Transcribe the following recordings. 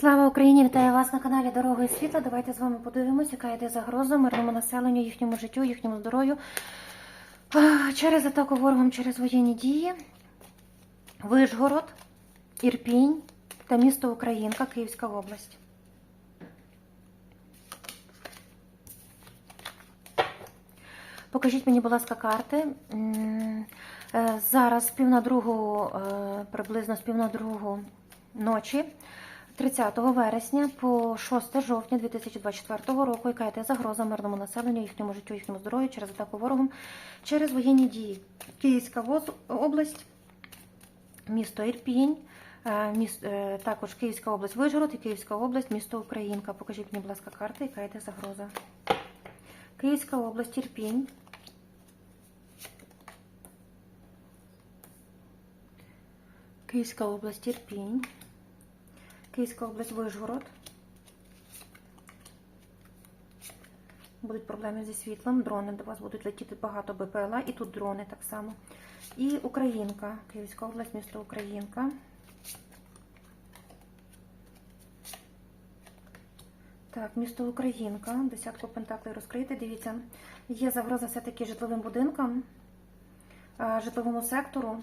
Слава Україні! Вітаю вас на каналі Дорога і Світла. Давайте з вами подивимося, яка йде загроза мирному населенню, їхньому життю, їхньому здоров'ю через атаку ворогом, через воєнні дії. Вишгород, Ірпінь та місто Українка, Київська область. Покажіть мені, будь ласка, карти. Е, Зараз пів на другу, е, приблизно з пів на другу ночі, 30 вересня по 6 жовтня 2024 року, яка йде загроза мирному населенню, їхньому життю, їхньому здоров'ю через атаку ворогом, через воєнні дії. Київська область, місто Ірпінь, е, е, також Київська область Вижгород і Київська область, місто Українка. Покажіть мені, будь ласка, карти, яка йде загроза. Київська область, Ірпінь. Київська область, Ірпінь. Київська область, Вишгород. Будуть проблеми зі світлом, дрони до вас будуть летіти багато БПЛА, і тут дрони так само. І Українка, Київська область, місто Українка. Так, місто Українка, десятку пентаклей розкрити. Дивіться, є загроза все-таки житловим будинкам, житловому сектору.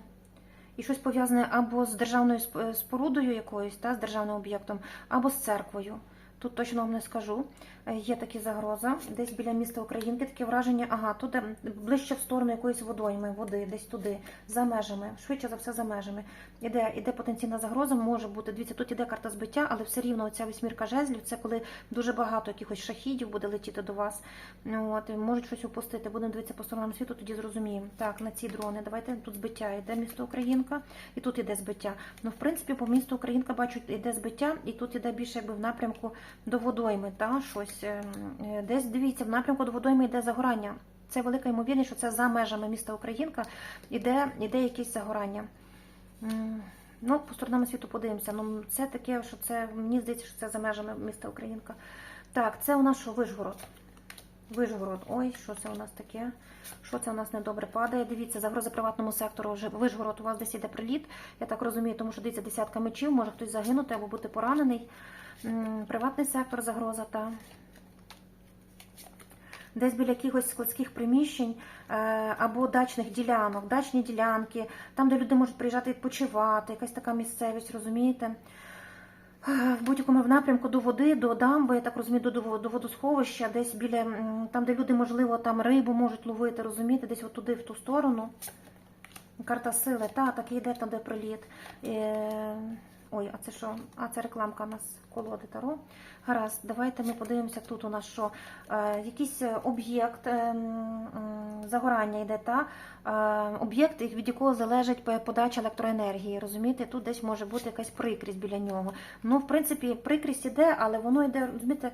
І щось пов'язане або з державною сп- спорудою якоюсь, та, з державним об'єктом, або з церквою. Тут точно вам не скажу. Е, Є такі загроза. Десь біля міста Українки таке враження, ага, тут ближче в сторону якоїсь водойми, води, десь туди, за межами, швидше за все за межами. Іде, іде потенційна загроза, може бути. Дивіться, тут іде карта збиття, але все рівно оця вісьмірка жезлів, це коли дуже багато якихось шахідів буде летіти до вас. Ну, От, можуть щось упустити. Будемо дивитися по сторонам світу, тоді зрозуміємо. Так, на ці дрони. Давайте тут збиття йде місто Українка, і тут іде збиття. Ну, в принципі, по місту Українка бачу, іде збиття, і тут іде більше якби в напрямку до водойми. Та, щось. ем, е, Десь дивіться, в напрямку до водойми йде загорання. Це велика ймовірність, що це за межами міста Українка іде, іде якесь загорання. Ну, по сторонам світу подивимося. Ну, це таке, що це, мені здається, що це за межами міста Українка. Так, це у нас що, Вишгород. Вишгород. Ой, що це у нас таке? Що це у нас недобре падає? Дивіться, загроза приватному сектору. Вже Вишгород, у вас десь іде приліт. Я так розумію, тому що дивіться, десятка мечів, може хтось загинути або бути поранений. Приватний сектор загроза, та. Десь біля якихось складських приміщень е, або дачних ділянок, дачні ділянки, там, де люди можуть приїжджати відпочивати, якась така місцевість, розумієте? Е, В будь-якому напрямку до води, до дамби, я так розумію, до, до, до водосховища, десь біля там, де люди, можливо, там рибу можуть ловити, розумієте, десь от туди, в ту сторону. Карта сили, та, так і йде там, де приліт. Е, ой, а це що? А це рекламка у нас колоди Таро. Гаразд, давайте ми подивимося тут у нас що. Е, якийсь е, об'єкт е, м, загорання йде, та е, об'єкт, від якого залежить подача електроенергії. Розумієте, тут десь може бути якась прикрість біля нього. Ну, в принципі, прикрість іде, але воно йде, розумієте,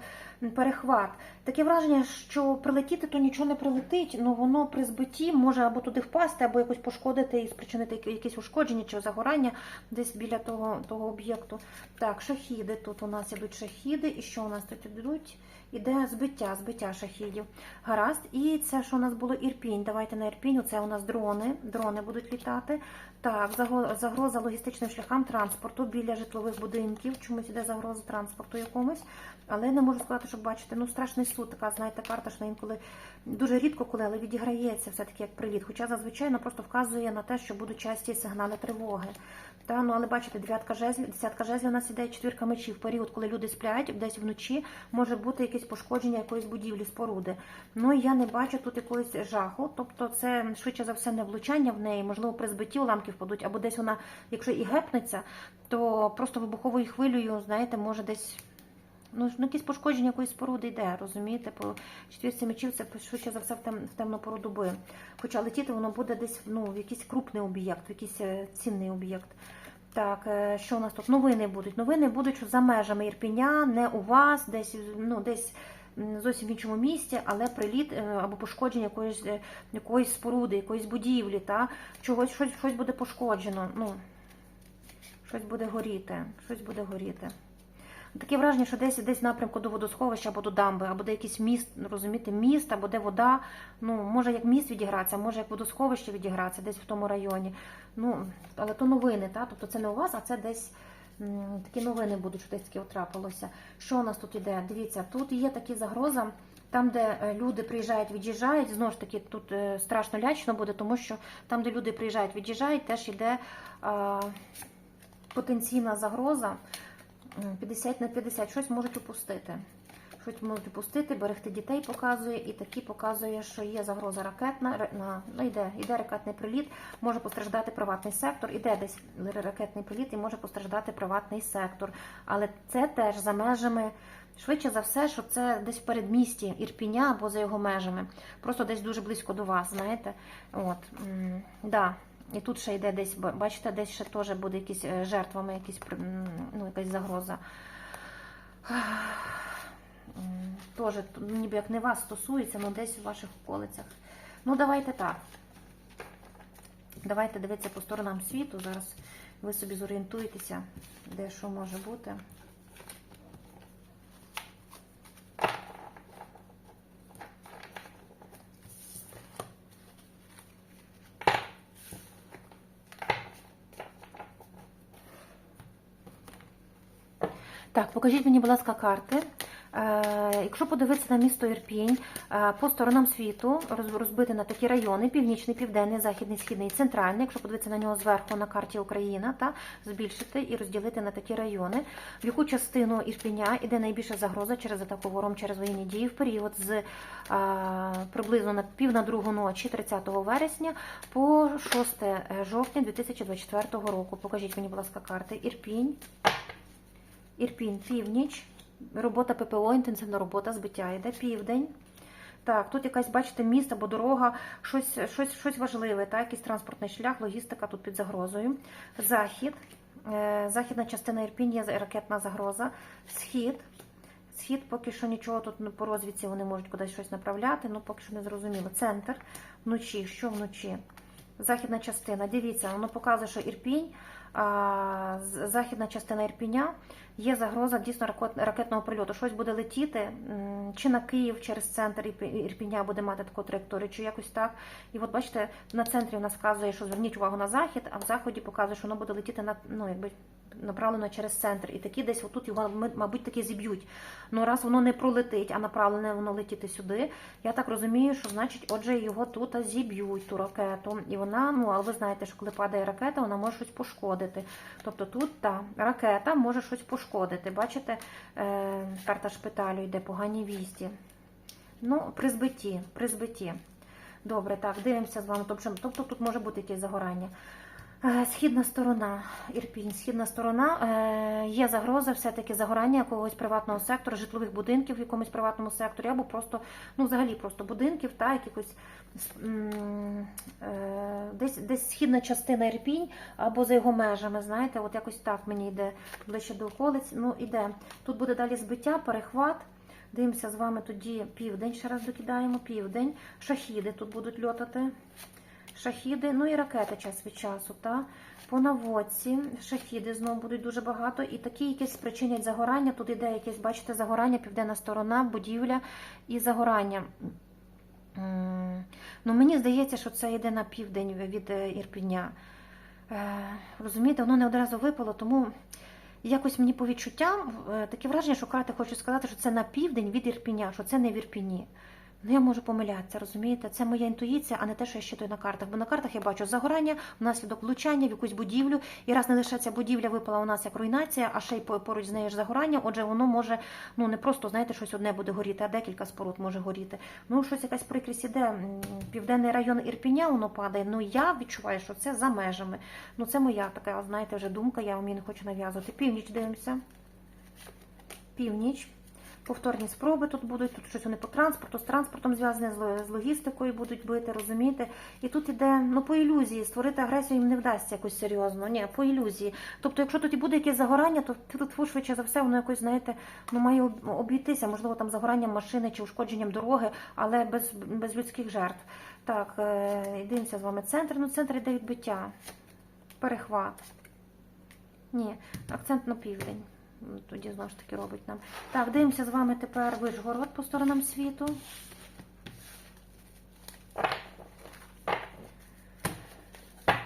перехват. Таке враження, що прилетіти, то нічого не прилетить, ну воно при збитті може або туди впасти, або якось пошкодити і спричинити якісь ушкодження чи загорання десь біля того, того об'єкту. Так, шахіди. Тут у нас ідуть шахіди. І що у нас тут ідуть? Іде збиття, збиття шахідів. Гаразд. І це, що у нас було Ірпінь. Давайте на Ірпінь. Це у нас дрони. Дрони будуть літати. Так, загроза логістичним шляхам транспорту біля житлових будинків. Чомусь іде загроза транспорту якомусь. Але не можу сказати, щоб бачите, ну страшний суд, така, знаєте, карта, що інколи дуже рідко коли, але відіграється все-таки як приліт. Хоча зазвичай просто вказує на те, що будуть часті сигнали тривоги. Та, ну, але бачите, дев'ятка жезлів, десятка жезлів у нас іде четвірка мечів. В період, коли люди сплять, десь вночі може бути якесь пошкодження якоїсь будівлі, споруди. Ну я не бачу тут якогось жаху. Тобто це швидше за все не влучання в неї, можливо, при збитті уламки впадуть, або десь вона, якщо і гепнеться, то просто вибуховою хвилею, знаєте, може десь. Ну, ну, якесь пошкодження якоїсь споруди йде, розумієте? По четвірці мечів це швидше за все в, тем, в темну пору доби. Хоча летіти воно буде десь ну, в якийсь крупний об'єкт, в якийсь е, цінний об'єкт. Так, е, що у нас тут? Новини будуть. Новини будуть що за межами Ірпіня, не у вас, десь, ну, десь зовсім в іншому місці, але приліт е, або пошкодження якоїсь, якоїсь споруди, якоїсь будівлі, та? Чогось, щось, щось буде пошкоджено. Ну, щось буде горіти, щось буде горіти. Таке враження, що десь десь напрямку до водосховища або до дамби, або де якийсь міст, розумієте, міст, або де вода. Ну, може як міст відігратися, може як водосховище відігратися, десь в тому районі. Ну, але то новини, та? тобто це не у вас, а це десь такі новини будуть, що десь таке трапилося. Що у нас тут іде? Дивіться, тут є такі загроза. Там, де е, люди приїжджають, від'їжджають, знову ж таки, тут е, страшно лячно буде, тому що там, де люди приїжджають, від'їжджають, теж йде потенційна загроза 50 на 50, щось можуть упустити. Щось можуть упустити, берегти дітей показує, і такі показує, що є загроза ракетна, ра- ну, йде, йде ракетний приліт, може постраждати приватний сектор, іде десь ракетний приліт і може постраждати приватний сектор. Але це теж за межами, швидше за все, що це десь в передмісті Ірпіня або за його межами. Просто десь дуже близько до вас, знаєте. От, да. І тут ще йде десь, ба- бачите, десь ще теж буде якісь е, жертвами, якісь, ну, якась загроза. Тут ніби як не вас стосується, але десь у ваших околицях. Ну, давайте так. Давайте дивитися по сторонам світу. Зараз ви собі зорієнтуєтеся, де що може бути. Так, покажіть мені, будь ласка, карти. Е, якщо подивитися на місто Ірпінь, е, по сторонам світу розбити на такі райони: північний, південний, західний, східний центральний. Якщо подивитися на нього зверху на карті Україна, та збільшити і розділити на такі райони, в яку частину Ірпіня іде найбільша загроза через атаку вором через воєнні дії в період з е, приблизно на пів на другу ночі, 30 вересня, по 6 жовтня 2024 року. Покажіть мені, будь ласка, карти. Ірпінь. Ірпінь, північ, робота ППО, інтенсивна робота, збиття йде, південь. Так, тут якась, бачите, міст або дорога, щось, щось, щось важливе, так, якийсь транспортний шлях, логістика тут під загрозою. Захід, е, західна частина Ірпінь є ракетна загроза. Схід. Схід поки що нічого тут по розвідці вони можуть кудись щось направляти, ну поки що не зрозуміло. Центр вночі, що вночі? Західна частина. Дивіться, воно показує, що Ірпінь, західна частина Ірпіня є загроза дійсно ракетного прильоту. Щось буде летіти, чи на Київ через центр Ірпіня буде мати таку траєкторію, чи якось так. І от бачите, на центрі вона вказує, що зверніть увагу на захід, а в заході показує, що воно буде летіти на ну, якби. Направлено через центр, і такі десь отут його, мабуть, таки зіб'ють. Ну раз воно не пролетить, а направлене воно летіти сюди. Я так розумію, що значить, отже, його тут зіб'ють ту ракету. І вона, ну але ви знаєте, що коли падає ракета, вона може щось пошкодити. Тобто тут та ракета може щось пошкодити. Бачите, е, карта шпиталю йде погані вісті. Ну, при збитті. Добре, так, дивимося з вами. Тобто, тобто тут може бути якесь загорання. Е, Східна сторона, Ірпінь, східна сторона. Е, є загроза все-таки загорання якогось приватного сектору, житлових будинків в якомусь приватному секторі, або просто, ну взагалі просто будинків, та якихось е, десь, десь східна частина Ірпінь, або за його межами, знаєте, от якось так мені йде ближче до околиць. Ну, іде. Тут буде далі збиття, перехват. Дивимося з вами тоді південь, ще раз докидаємо південь. Шахіди тут будуть льотати. Шахіди, ну і ракети час від часу. Та? По наводці шахіди знову будуть дуже багато. І такі якісь спричинять загорання. Тут іде якесь, бачите, загорання, південна сторона, будівля і загорання. Ну, мені здається, що це йде на південь від е, Ірпіня. Е, розумієте, воно не одразу випало, тому якось мені по відчуттям е, таке враження, що карти хочуть сказати, що це на південь від Ірпіня, що це не в Ірпіні. Ну, я можу помилятися, розумієте? Це моя інтуїція, а не те, що я щитую на картах. Бо на картах я бачу загорання, внаслідок влучання в якусь будівлю. І раз не лише ця будівля випала у нас як руйнація, а ще й поруч з нею ж загорання. Отже, воно може ну не просто знаєте, щось одне буде горіти, а декілька споруд може горіти. Ну, щось якась прикрість іде. Південний район Ірпіня воно падає. Ну я відчуваю, що це за межами. Ну це моя така, знаєте, вже думка. Я вам її не хочу нав'язувати. Північ дивимося. Північ. Повторні спроби тут будуть, тут щось вони по транспорту, з транспортом зв'язане, з логістикою будуть бити, розумієте? І тут іде ну по ілюзії, створити агресію їм не вдасться якось серйозно. Ні, по ілюзії. Тобто, якщо тут і буде якесь загорання, то тут швидше за все воно якось, знаєте, ну має обійтися, можливо, там загоранням машини чи ушкодженням дороги, але без, без людських жертв. Так, е, дивимося з вами центр. Ну, центр іде відбиття. Перехват. Ні, акцент на південь. Тоді знову ж таки робить нам. Так, дивимося з вами тепер Вишгород по сторонам світу.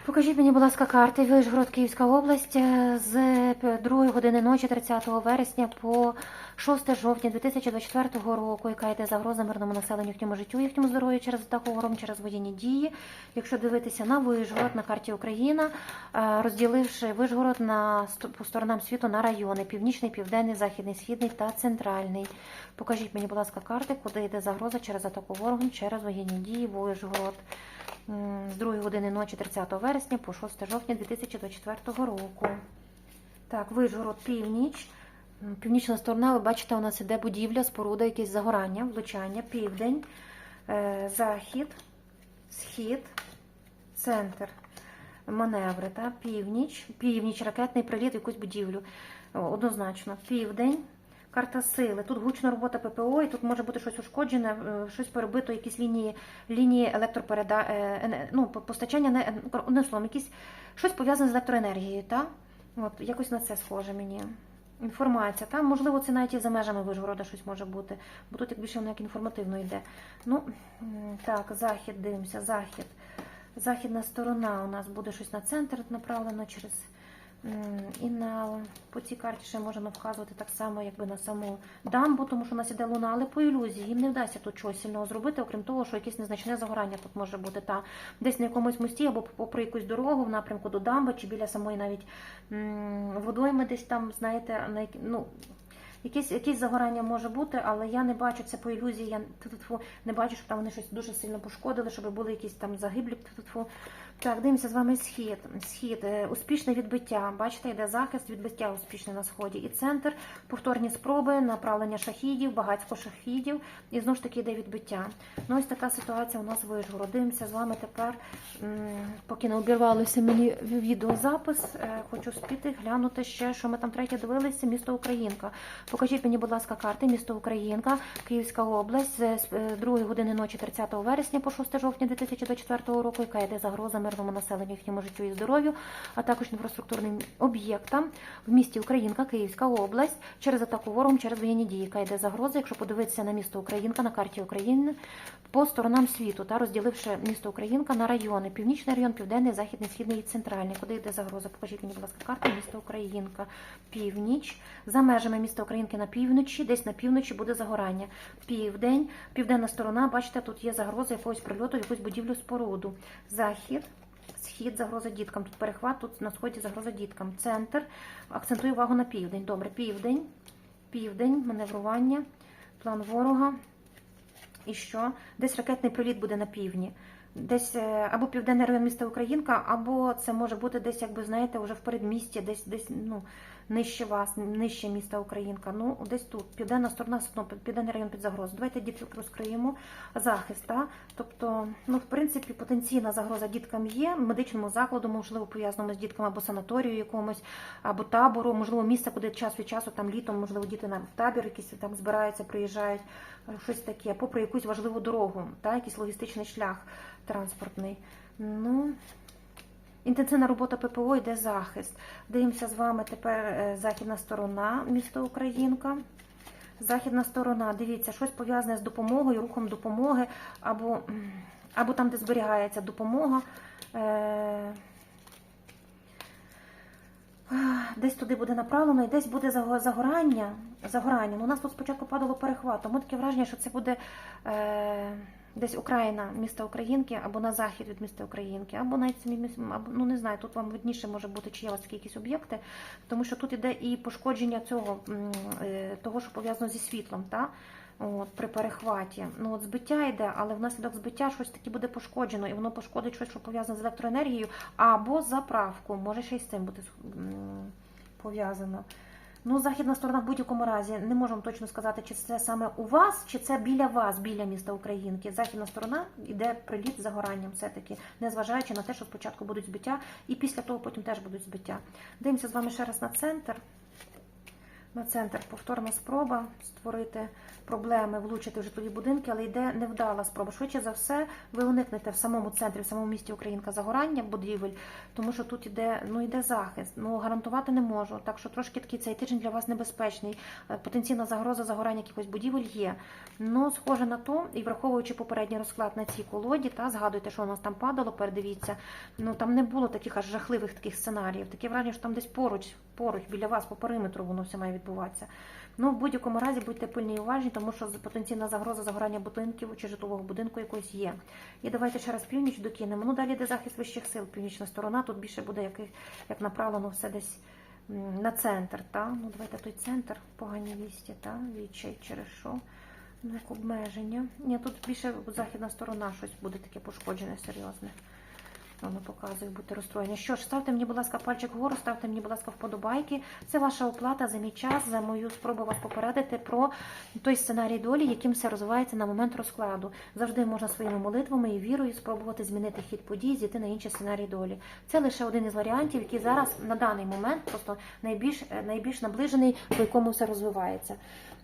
Покажіть мені, будь ласка, карти Вишгород, Київська область е, з 2 години ночі 30 вересня по 6 жовтня 2024 року, яка йде загроза мирному населенню, їхньому життю, їхньому здоров'ю через атаку вором, через воєнні дії. Якщо дивитися на Вишгород на карті Україна, е, розділивши Вишгород на по сторонам світу на райони: північний, південний, західний, східний та центральний. Покажіть мені, будь ласка, карти, куди йде загроза через атаку ворогом, через воєнні дії, Вишгород. З 2 години ночі 30 вересня по 6 жовтня 2024 року. Так, Вишгород, північ. Північна сторона, ви бачите, у нас іде будівля, споруда, якесь загорання, влучання, південь, е, захід, схід, центр, маневри, та, північ, північ, ракетний приліт якусь будівлю. Однозначно, південь. Карта сили. Тут гучна робота ППО, і тут може бути щось ушкоджене, е, щось перебито, якісь лінії, лінії електропереда... е, ну, постачання, не, одним словом, якісь, щось пов'язане з електроенергією, так? От, якось на це схоже мені. Інформація, там, можливо, це навіть і за межами Вишгорода щось може бути, бо тут як більше воно як інформативно йде. Ну, так, захід, дивимося, захід. Західна сторона у нас буде щось на центр направлено через. І на по цій карті ще можемо вказувати так само, якби на саму дамбу, тому що у нас іде луна, але по ілюзії їм не вдасться тут чогось сильного зробити, окрім того, що якесь незначне загорання тут може бути та десь на якомусь мості або попри якусь дорогу в напрямку до дамби, чи біля самої навіть водойми десь там, знаєте, на ну. Якесь, якесь загорання може бути, але я не бачу це по ілюзії. Я не бачу, щоб там вони щось дуже сильно пошкодили, щоб були якісь там загиблі. Так, дивимося з вами схід. Схід, е, успішне відбиття. Бачите, йде захист, відбиття успішне на сході. І центр, повторні спроби, направлення шахідів, багатько шахідів. І знову ж таки йде відбиття. Ну, ось така ситуація у нас в Вишгороді. Дивимося з вами тепер, поки не обірвалося мені відеозапис, е, хочу спіти глянути ще, що ми там третє дивилися, місто Українка. Покажіть мені, будь ласка, карти місто Українка, Київська область з е, 2 години ночі 30 вересня по 6 жовтня 2024 року, яка йде загроза мирному населенню, їхньому життю і здоров'ю, а також інфраструктурним об'єктам в місті Українка, Київська область, через атаку ворогом, через воєнні дії, яка йде загроза, якщо подивитися на місто Українка на карті України по сторонам світу, та розділивши місто Українка на райони: Північний район, Південний, Західний, Східний і Центральний. Куди йде загроза? Покажіть мені, будь ласка, карта місто Українка, північ. За межами міста Українки на півночі, десь на півночі буде загорання. Південь, південна сторона, бачите, тут є загроза якогось прильоту, якусь будівлю споруду. Захід. Схід загроза діткам. Тут перехват, тут на сході загроза діткам. Центр. Акцентую увагу на південь. Добре, південь. Південь, маневрування, план ворога. І що? Десь ракетний приліт буде на півдні. Десь е, або південний район міста Українка, або це може бути десь, якби знаєте, вже в передмісті, десь десь ну нижче вас, нижче міста Українка. Ну десь тут південна сторона, південний район під загрозою. Давайте дітки розкриємо захист. Та? Тобто, ну в принципі, потенційна загроза діткам є медичному закладу, можливо, пов'язаному з дітками або санаторію якомусь, або табору, можливо, місце, куди час від часу там літом, можливо, діти на в табір якісь там збираються, приїжджають, е, щось таке, попри якусь важливу дорогу, та якийсь логістичний шлях транспортний. Ну, інтенсивна робота ППО йде захист. Дивимося з вами тепер е, західна сторона міста Українка. Західна сторона, дивіться, щось пов'язане з допомогою, рухом допомоги, або, або там, де зберігається допомога. Е, Десь туди буде направлено і десь буде загорання. загорання. Ну, у нас тут спочатку падало перехват, тому таке враження, що це буде е, десь Україна, місто Українки, або на захід від міста Українки, або навіть самі або, ну не знаю, тут вам видніше може бути, чи є у вас такі якісь об'єкти, тому що тут іде і пошкодження цього, е, того, що пов'язано зі світлом. Та? От, при перехваті. Ну, от збиття йде, але внаслідок збиття щось таке буде пошкоджено, і воно пошкодить щось, що пов'язане з електроенергією, або заправку. Може ще й з цим бути пов'язано. Ну, західна сторона в будь-якому разі не можемо точно сказати, чи це саме у вас, чи це біля вас, біля міста Українки. Західна сторона йде приліт загоранням, все-таки, незважаючи на те, що спочатку будуть збиття, і після того потім теж будуть збиття. Дивимося з вами ще раз на центр. На центр. Повторна спроба створити проблеми, влучити в житлові будинки, але йде невдала спроба. Швидше за все, ви уникнете в самому центрі, в самому місті Українка загорання будівель, тому що тут іде, ну, іде захист. Ну, гарантувати не можу. Так що трошки такий цей тиждень для вас небезпечний. Е, Потенційна загроза загорання якихось будівель є. Ну, схоже на то, і враховуючи попередній розклад на цій колоді, та згадуйте, що у нас там падало, передивіться. Ну там не було таких аж жахливих таких сценаріїв. Таке враження, що там десь поруч, поруч, біля вас, по периметру воно все має відбуватися. Ну, в будь-якому разі будьте пильні і уважні, тому що потенційна загроза загорання будинків чи житлового будинку якось є. І давайте ще раз північ докинемо. Ну далі йде захист вищих сил, північна сторона. Тут більше буде як, як направлено все десь на центр. Та? Ну давайте той центр, погані вісті, та? відчай через що. Ну, як обмеження. Ні, тут більше західна сторона щось буде таке пошкоджене, серйозне. Воно показує, будьте розстроєні. Що ж, ставте мені, будь ласка, пальчик вгору, ставте мені, будь ласка, вподобайки. Це ваша оплата за мій час, за мою спробу вас попередити про той сценарій долі, яким все розвивається на момент розкладу. Завжди можна своїми молитвами і вірою спробувати змінити хід подій, зійти на інший сценарій долі. Це лише один із варіантів, який зараз на даний момент просто найбільш, найбільш наближений, по якому все розвивається.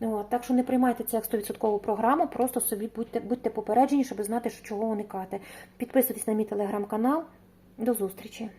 От, так що не приймайте це як 100% програму, просто собі будьте, будьте попереджені, щоб знати, що чого уникати. Підписуйтесь на мій телеграм-канал. До зустрічі!